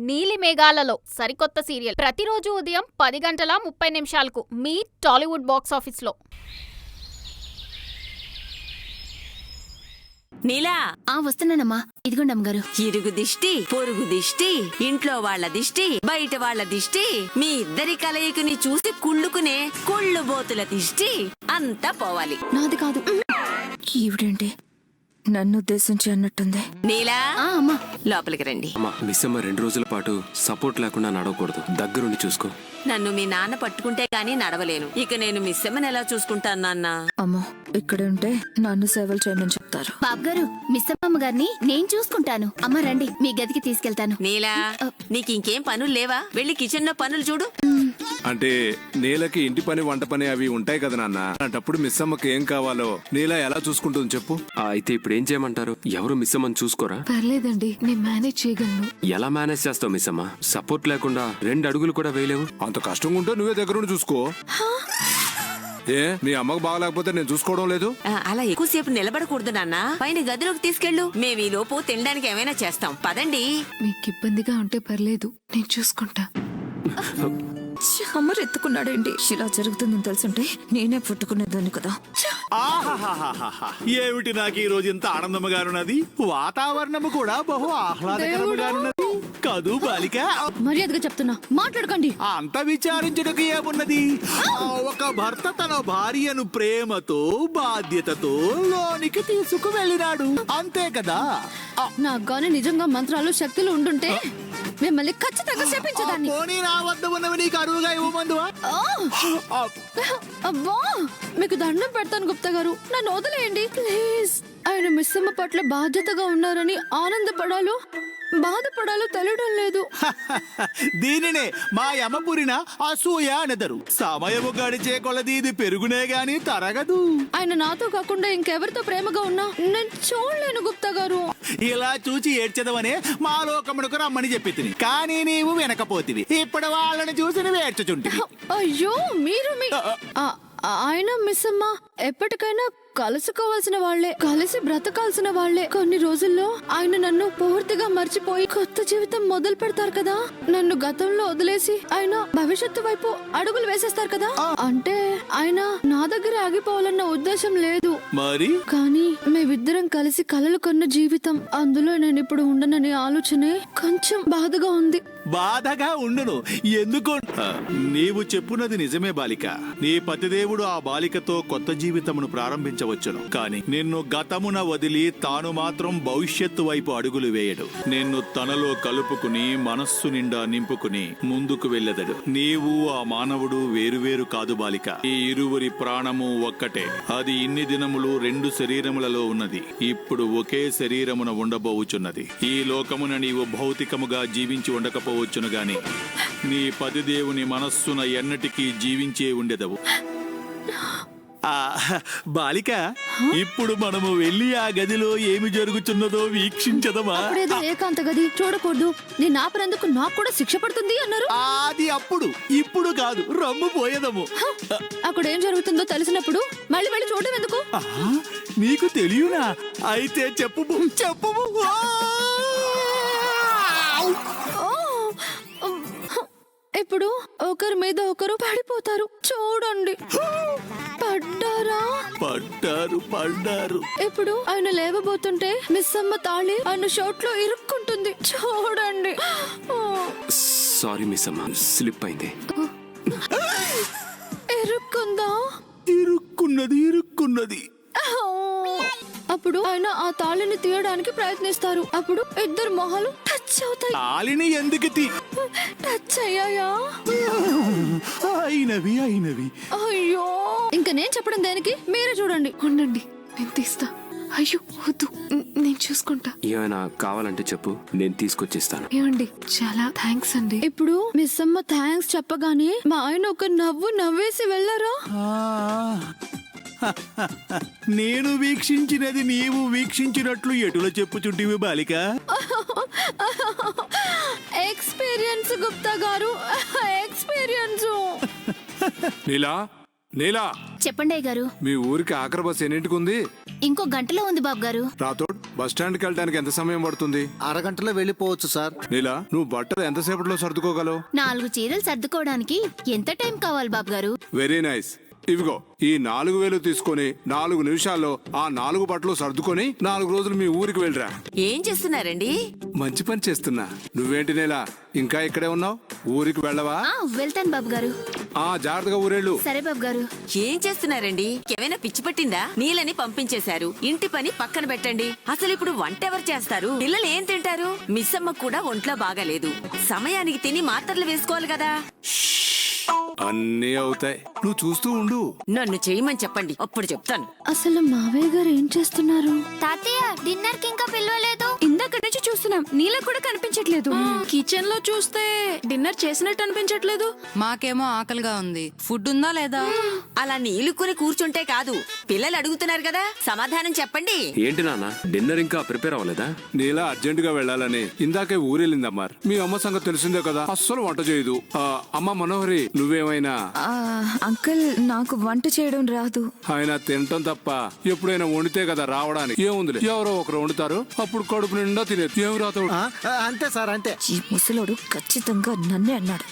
నీలి మేఘాలలో సరికొత్త సీరియల్. ప్రతిరోజు ఉదయం పది గంటల ముప్పై నిమిషాలకు మీ టాలీవుడ్ బాక్స్ ఆఫీస్లో. నీలా! ఆ వస్తున్నానమ్మా. ఇదిగోండి అమ్మగారు. ఇరుగు దిష్టి పొరుగు దిష్టి ఇంట్లో వాళ్ళ దిష్టి బయట వాళ్ళ దిష్టి మీ ఇద్దరి కలయికని చూసి కుళ్ళుకునే కుళ్ళు బోతుల దిష్టి అంతా పోవాలి. నాది కాదు. ఈవిడేంటి నన్ను ఉద్దేశించి అన్నట్టుంది నీలా? ఆ అమ్మా. లోపలికి రండి. అమ్మా మిస్ అమ్మ రెండు రోజుల పాటు సపోర్ట్ లేకుండా నడవకూడదు. దగ్గరుండి చూసుకో. నన్ను మీ నాన్న పట్టుకుంటే గానీ నడవలేను. ఇక నేను మిస్ అమ్మని ఎలా చూసుకుంటాను నాన్న? అమ్మో ఇక్కడ ఉంటే నన్ను సేవలు చేయమని చెప్తారు. బాబు గారు మిస్ అమ్మమ్మ గారిని నేను చూసుకుంటాను. అమ్మ రండి. మీ గదికి తీసుకెళ్తాను. నీలా నీకు ఇంకేం పనులు లేవా? వెళ్ళి కిచెన్లో పనులు చూడు. అంటే నీలకి ఇంటి పని వంట పని అవి ఉంటాయి కదా నాన్న. అలాంటప్పుడు మిస్ అమ్మకి ఏం కావాలో నీల ఎలా చూసుకుంటుంది చెప్పు. ఆ, అయితే ఇప్పుడు ఏం చేయమంటారు? ఎవరు మిస్ అమ్మని చూసుకోరా? పర్లేదండి నేను మేనేజ్ చేయగలను. ఎలా మేనేజ్ చేస్తావు మిస్ అమ్మ? సపోర్ట్ లేకుండా రెండు అడుగులు కూడా వేయలేవు. అంత కష్టంగా ఉంటే నువ్వే దగ్గరుండి చూసుకో. ఏ మీ అమ్మకు బాగలేకపోతే నేను చూసుకోవడం లేదు? ఆ, అలా ఎక్కువసేపు నిలబడకూడదు నాన్న. పైన గదిలోకి తీసుకెళ్ళు. మేము ఈ లోపు తినడానికి ఏమైనా చేస్తాం. పదండి. మీకు ఇబ్బందిగా ఉంటే పర్లేదు నేను చూసుకుంటా. అమ్మరు ఎత్తుకున్నాడేంటి ఇలా జరుగుతుందని తెలుసుంటే నేనే పుట్టుకునేదాన్ని కదా. ఏమిటి నాకు ఈ రోజు ఇంత ఆనందముగానున్నది? వాతావరణము కూడా బహు ఆహ్లాదకరముగానున్నది. కదూ బాలిక! మర్యాదగా చెప్తున్నా. మాట్లాడకండి. అంత విచారించుటకు ఏమున్నది? ఆ, ఒక భర్త తన భార్యను ప్రేమతో బాధ్యతతో లోనికి తీసుకు వెళ్ళినాడు అంతే కదా? ఆ, నాకు గాని నిజంగా మంత్రాలు శక్తులు ఉండుంటే మిమ్మల్ని ఖచ్చితంగా శపించేదాన్ని. పోనీ నా వద్ద ఉన్నవి నీకు అరువుగా ఇవ్వమందువా అబ్బా మీకు దండం పెడతాను గుప్తా గారు. నన్ను వదిలేయండి. ప్లీజ్. ఆయన మిస్సమ్మ పట్ల బాధ్యతగా ఉన్నారని ఆనందపడాలో బాధపడాలో తెలియడం లేదు. దీనినే మా యమపురిన అసూయ అనెదరు. సమయము గడిచే కొలది ఇది పెరుగునే గాని తరగదు. ఆయన నాతో కాకుండా ఇంకెవరితో ప్రేమగా ఉన్నా నేను చూడలేను గుప్తా గారు. ఇలా చూచి ఏడ్చదవనే మా లోకమునకు రమ్మని చెప్పి తిని. కానీ నీవు వెనకపోతివి. ఇప్పుడు వాళ్ళని చూసి నువ్వు ఏడ్చుచుంటివి అయ్యో మీరు మీ ఆయన మిస్ అమ్మ ఎప్పటికైనా కలుసుకోవాల్సిన వాళ్ళే కలిసి బ్రతకాల్సిన వాళ్ళే కొన్ని రోజుల్లో ఆయన నన్ను పూర్తిగా మర్చిపోయి కొత్త జీవితం మొదలు పెడతారు కదా. నన్ను గతంలో వదిలేసి ఆయన భవిష్యత్తు వైపు అడుగులు వేసేస్తారు కదా. అంటే ఆయన నా దగ్గర ఆగిపోవాలన్న ఉద్దేశం లేదు. మరి? కానీ మేమిద్దరం కలిసి కలలు కొన్న జీవితం అందులో నేను ఇప్పుడు ఉండననే ఆలోచనే కొంచెం బాధగా ఉంది. బాధగా ఉండును. ఎందుకు? నీవు చెప్పున్నది నిజమే బాలిక. నీ పతిదేవుడు ఆ బాలికతో కొత్త జీవితమును ప్రారంభించవచ్చును. కాని నిన్ను గతమున వదిలి తాను మాత్రం భవిష్యత్తు వైపు అడుగులు వేయడు. నిన్ను తనలో కలుపుకుని మనస్సు నిండా నింపుకుని ముందుకు వెళ్ళదడు. నీవు ఆ మానవుడు వేరువేరు కాదు బాలిక. ఈ ఇరువురి ప్రాణము ఒక్కటే. అది ఇన్ని దినములు రెండు శరీరములలో ఉన్నది. ఇప్పుడు ఒకే శరీరమున ఉండబోవుచున్నది ఈ లోకమున నీవు భౌతికముగా జీవించి ఉండకపోవచ్చును గాని నీ పతిదేవుని మనస్సున ఎన్నటికీ జీవించే ఉండెదవు. ఆ బాలిక ఇప్పుడు మనము వెళ్ళి ఆ గదిలో ఏమి జరుగుతున్నదో వీక్షించదమా? అప్పుడేదో ఏకాంత గది చూడకూడదు. నేను ఆపనందుకు నాకు కూడా శిక్ష పడుతుంది అన్నారు. అది అప్పుడు ఇప్పుడు కాదు రమ్ము పోయేదము. అక్కడ ఏం జరుగుతుందో తెలిసినప్పుడు మళ్ళీ మళ్ళీ చూడడం ఎందుకు? నీకు తెలియనా? అయితే చెప్పు చెప్పు ఇప్పుడు ఒకరి మీద ఒకరు పడిపోతారు. చూడండి. పడ్డారా? పడ్డారు పడ్డారు. ఇప్పుడు ఆయన లేవబోతుంటే మిస్ అమ్మ తాళి ఆయన షర్ట్లో ఇరుక్కుంటుంది. చూడండి! సారీ మిస్ అమ్మ స్లిప్ అయింది. ఇరుక్కుందా? ఇరుక్కున్నది ఇరుక్కున్నది! అప్పుడు ఆయన ఆ తాళిని తీయడానికి ప్రయత్నిస్తారు. అప్పుడు ఇద్దరు మొహాలు టచ్ అవుతాయి తాలిని ఎందుకు తీ? టచ్ అయ్యాయా అయినవి అయినవి. అయ్యో. ఇంకా నేను చెప్పడం దేనికి? మీరే చూడండి. ఉండండి నేను తీస్తా. అయ్యో వద్దు. న- నేను చూసుకుంటా. ఏమైనా కావాలంటే చెప్పు నేను తీసుకొచ్చిస్తాను. ఏమండి చాలా థ్యాంక్స్ అండి. ఇప్పుడు మిస్ అమ్మ థ్యాంక్స్ చెప్పగానే మా ఆయన ఒక నవ్వు నవ్వేసి వెళ్ళారా? ఆ. నేను వీక్షించినది నీవు వీక్షించినట్లు ఎటుల చెప్పుచుంటివి బాలిక? ఎక్స్పీరియన్స్ గుప్తా గారు ఎక్స్పీరియన్స్ నీలా నీలా చెప్పండి గారు. మీ ఊరికి ఆఖరి బస్ ఎన్నింటికి ఉంది ఇంకో గంటలో ఉంది బాబు గారు. రాతోడ్ బస్ స్టాండ్కి వెళ్ళడానికి ఎంత సమయం పడుతుంది? అరగంటలో వెళ్ళిపోవచ్చు సార్. నీలా నువ్వు బట్టలు ఎంతసేపట్లో సర్దుకోగలవు? నాలుగు చీరలు సర్దుకోవడానికి ఎంత టైం కావాలి బాబు గారు? వెరీ నైస్ ఇవిగో ఈ నాలుగు వేలు తీసుకొని నాలుగు నిమిషాల్లో ఆ నాలుగు బట్టలు సర్దుకొని నాలుగు రోజులు మీ ఊరికి వెళ్ళరా. ఏం చేస్తున్నారండి? మంచి పని చేస్తున్నా. నువ్వేంటి నేలా? ఇంకా ఇక్కడే ఉన్నావు? ఊరికి వెళ్ళవా? వెళ్తాను బాబు గారు ఆ జాగ్రత్తగా ఊరేళ్ళు. సరే బాబు గారు ఏం చేస్తున్నారండి? ఏమైనా పిచ్చి పట్టిందా? నీళ్ళని పంపించేశారు. ఇంటి పని పక్కన పెట్టండి. అసలు ఇప్పుడు వంట ఎవరు చేస్తారు? పిల్లలు ఏం తింటారు? మిస్సమ్మ కూడా ఒంట్లో బాగాలేదు. సమయానికి తిని మాత్రలు వేసుకోవాలి కదా. అన్నీ అవుతాయి. నువ్వు చూస్తూ ఉండు. నన్ను చేయమని చెప్పండి. అప్పుడు చెప్తాను. అసలు మావయ్య గారు ఏం చేస్తున్నారు? తాతయ్య డిన్నర్కి ఇంకా పిలవలేదు. ఇందాక నుంచి చూస్తున్నాం. నీళ్ళ కూడా కనిపించట్లేదు. కిచెన్లో చూస్తే డిన్నర్ చేసినట్టు అనిపించట్లేదు. మాకేమో ఆకలిగా ఉంది. ఫుడ్ ఉందా లేదా? అలా నీళ్ళుకుని కూర్చుంటే కాదు. పిల్లలు అడుగుతున్నారు కదా. సమాధానం చెప్పండి. ఏంటి నాన్న? డిన్నర్ ఇంకా ప్రిపేర్ అవ్వలేదా? నీలా అర్జెంట్గా వెళ్ళాలని ఇందాకే ఊరెళ్ళిందమ్మా మీ అమ్మ సంగతి తెలిసిందే కదా. అస్సలు వంట చేయదు. ఆ, అమ్మ మనోహరి నువ్వేమైనా? ఆ, అంకుల్ నాకు వంట చేయడం రాదు. ఆయన తినటం తప్ప ఎప్పుడైనా వండితే కదా రావడానికి. ఏముందిలే? ఎవరో ఒకరు వండుతారు. అప్పుడు కడుపు నిండా తినేది. ఆ, ఆ, అంతే సార్ అంతే. ఈ ముసలోడు ఖచ్చితంగా నన్నే అన్నాడు.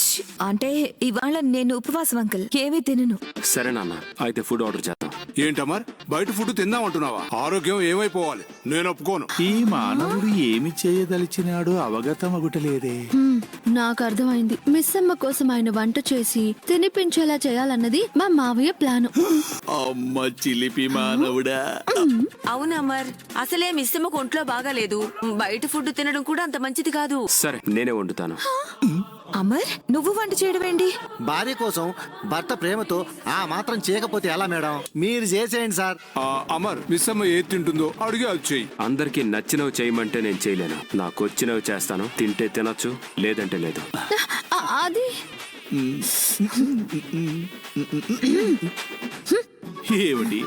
ఛీ, అంటే ఇవాళ నేను ఉపవాసం అంకుల్. ఏమీ తినను. సరే నాన్న అయితే ఫుడ్ ఆర్డర్ చేద్దాం ఏంటమ్మర్ బయట ఫుడ్ తిందామంటున్నావా? ఆరోగ్యం ఏమైపోవాలి? నేను ఒప్పుకోను. ఈ మానవుడు ఏమి చేయదలిచినాడో అవగతమగుటలేదే. హ్మ్, నాకు అర్థమైంది. మిస్ అమ్మ కోసం ఆయన వంట చేసి తినిపించేలా చేయాలన్నది మా మావయ్య ప్లాను. అమ్మ చిలిపి మానవుడా. అవును అమర్. అసలే మిస్సమ్మకు ఒంట్లో బాగాలేదు. బయట ఫుడ్ తినడం కూడా అంత మంచిది కాదు. సరే నేనే వండుతాను. అమర్ నువ్వు వంట చేయడం ఏంటి? భార్య కోసం భర్త ప్రేమతో ఆ మాత్రం చేయకపోతే ఎలా మేడం? మీరు చేసేయండి సార్. ఆ, అమర్ మిస్ అమ్మ ఏది తింటుందో అడిగి అది చెయ్యి. అందరికీ నచ్చినవి చేయమంటే నేను చేయలేను. నాకు వచ్చినవి చేస్తాను. తింటే తినొచ్చు లేదంటే లేదు. అది? ఏమిటి?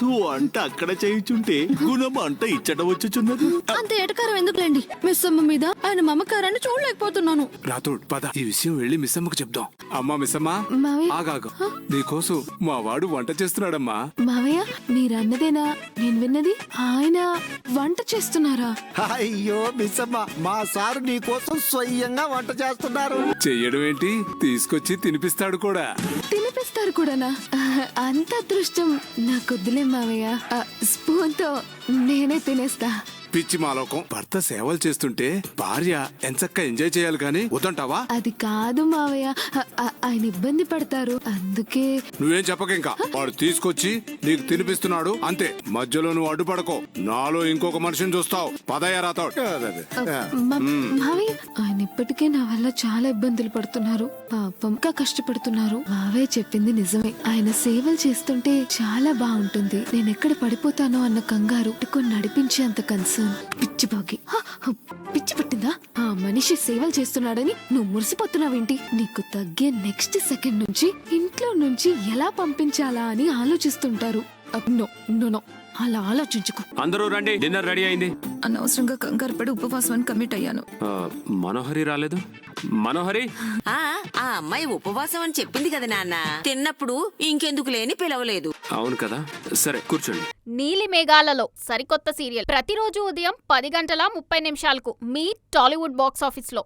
సు అంట అక్కడ చేయుచుంటే గుణం అంట ఇచ్చట వచ్చుచున్నది. అంత ఎటకారం ఎందుకులేండి? మిస్ అమ్మ మీద ఆయన మమకారాన్ని చూడలేకపోతున్నాను. రాతోడు పద. ఈ విషయం వెళ్ళి మిస్ అమ్మకు చెప్దాం. అమ్మా మిస్ అమ్మా మావయ్య ఆగాగు. నీకోసం మా వాడు వంట చేస్తున్నాడమ్మా. మావయ్య మీరన్నదేనా? నేను విన్నది ఆయన వంట చేస్తున్నారా? అయ్యో మిస్సమ్మ మా సారు నీ కోసం స్వయంగా వంట చేస్తున్నారు. చెయ్యడం ఏంటి? తీసుకొచ్చి తినిపిస్తాడు కూడా. తినిపిస్తారు కూడానా? అంత అదృష్టం నాకొద్దులే మావయ్య స్పూన్తో నేనే తినేస్తా. పిచ్చి మాలోకం. భర్త సేవలు చేస్తుంటే భార్య ఎంచక్క ఎంజాయ్ చేయాలి కానీ వద్దంటావా? అది కాదు మావయ్య. ఆయన ఇబ్బంది పడతారు. అందుకే నువ్వేం చెప్పక ఇంకా? వాడు తీసుకొచ్చి నీకు తినిపిస్తున్నాడు. అంతే. మధ్యలో నువ్వు అడ్డుపడకో. నాలో ఇంకొక మనిషిని చూస్తావు. పదయ్య రాతాడు. మా- మావయ్య ఆయన ఇప్పటికే నా వల్ల చాలా ఇబ్బందులు పడుతున్నారు. పాపం ఇంకా కష్టపడుతున్నారు. మావే చెప్పింది నిజమే. ఆయన సేవలు చేస్తుంటే చాలా బాగుంటుంది. నేను ఎక్కడ పడిపోతానో అన్న కంగారు నడిపించే అంత కన్సర్న్ పిచ్చి బాగి పిచ్చి పట్టిందా? ఆ మనిషి సేవలు చేస్తున్నాడని నువ్వు మురిసిపోతున్నావేంటి? నీకు తగ్గే నెక్స్ట్ సెకండ్ నుంచి ఇంట్లో నుంచి ఎలా పంపించాలా అని ఆలోచిస్తుంటారు. నో నో నో అలా ఆలోచించుకో. అందరూ రండి డిన్నర్ రెడీ అయింది. అనవసరంగా కంగారు పడి ఉపవాసం కమిట్ అయ్యాను. ఆ, మనోహరి రాలేదు? మనోహరి? ఆ ఆ అమ్మాయి ఉపవాసం అని చెప్పింది కదా నాన్న. తిన్నప్పుడు ఇంకెందుకు లేని పిలవలేదు. అవును కదా? సరే కూర్చోండి. నీలి మేఘాలలో సరికొత్త సీరియల్. ప్రతిరోజు ఉదయం పది గంటల ముప్పై నిమిషాలకు మీ టాలీవుడ్ బాక్స్ ఆఫీస్లో.